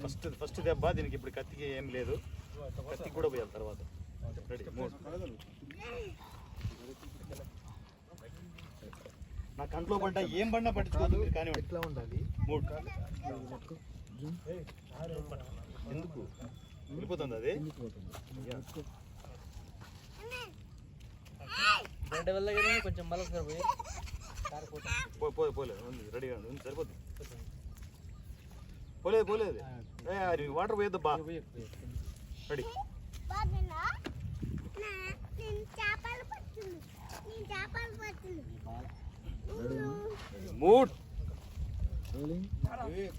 First first దెబ్బ దీనికి ఇప్పుడు కత్తికి ఏం లేదు. కత్తికి కూడా పోయాలి తర్వాత. రెడీ నా కంట్లో పడ్డా ఏం పడినా పట్టించుకోవద్దు మీరు కానివ్వండి ఎట్లా ఉండాలి? మూడు ఎందుకు? వెళ్ళిపోతుంది అది? గంట వల్ల కానీ కొంచెం మలసగా పోయి కారిపోతాం పో- పోలే పోలేదు ఉంది రెడీగా ఉంది సరిపోతుంది. పోలేదు పోలేదు. వాటర్ పోయేద్దబ్బా రెడీ బాగున్నా నేను చేపలు పట్టింది నేను చేపలు పట్టింది మూడ్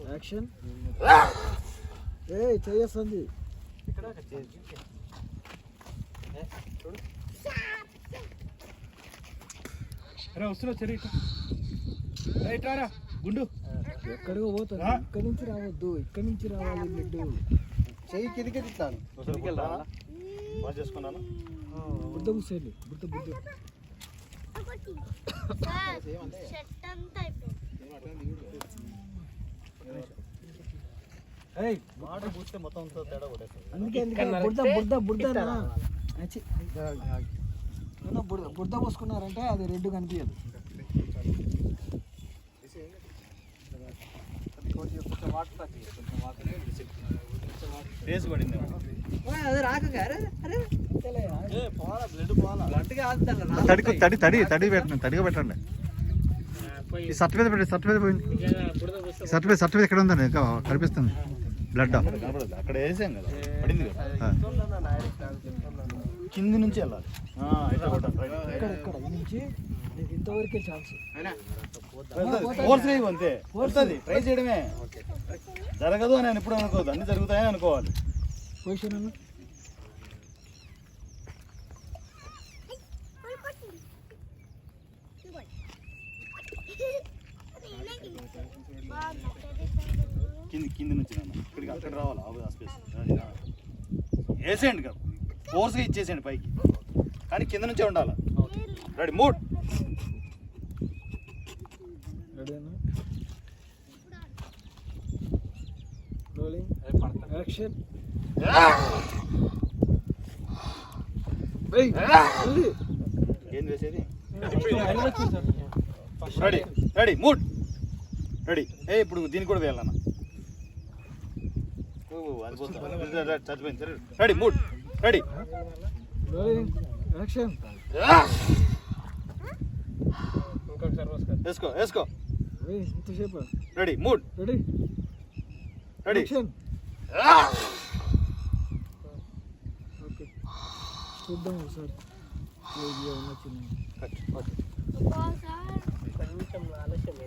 యాక్షన్ ఏ చేయొస్తుంది ఇక్కడ చూడు అరే వస్తున్నా సరే రైట్ రారా గుండు ఎక్కడికో పోతుంది ఇక్కడి నుంచి రావద్దు. ఇక్కడి నుంచి రావాలి బ్లడ్ చెయ్యి కిందికి వాష్ చేసుకున్నాను. బుద్ధ కూర్చోండి బుద్ధ పూస్తే మొత్తం తేడా కొట్టేస్తుంది. అందుకే బుడ్ద పోసుకున్నారంటే అది రెడ్ కనిపించదు కొంచెం వాటర్ టచ్ చేయి, కొంచెం వాటర్ ఫేస్ పడింది అది రాక అరే అరే ఏ పోవాలా బ్లడ్ పోవాలా బ్లడ్ కాదు దాంట్లో రాళ్ళు తడి. తడి తడి తడి పెట్టండి తడిగా పెట్టండి ఈ సర్ట్ మీద పెట్టి సర్ట్ మీద పోయింది సర్ట్ మీద సర్ట్ మీద ఇక్కడ ఉందండి ఇంకా కనిపిస్తుంది బ్లడ్ అక్కడ వేసాం కదా పడింది కదా కింది నుంచి వెళ్ళాలి ఇంతవరకే ఛాన్స్. ఫోర్స్ అంతే. వస్తుంది ట్రై చేయడమే. జరగదు అని నేను ఎప్పుడు అనుకోవద్దు. అన్ని జరుగుతాయని అనుకోవాలి. పొజిషన్ అన్న? కింది కింది నుంచి ఇక్కడికి అక్కడ రావాలి. ఆ స్పేస్. వేసేయండి కదా ఫోర్స్గా ఇచ్చేసేయండి పైకి. కానీ కింద నుంచే ఉండాలి? రెడీ మూడ్ అన్న రోలింగ్. యాక్షన్ ఏం! చేసేది? రెడీ రెడీ మూడ్ రెడీ ఏ ఇప్పుడు దీనికి కూడా వేయాలన్న. చచ్చిపోయింది రెడీ మూడ్ రెడీ యాక్షన్. వేసుకో వేసుకో. ఎంతసేపు ready mood. Ready? Ready. Okay. చూద్దాం ఒకసారి. ఏది ఒకసారి కొంచెం ఆలస్యం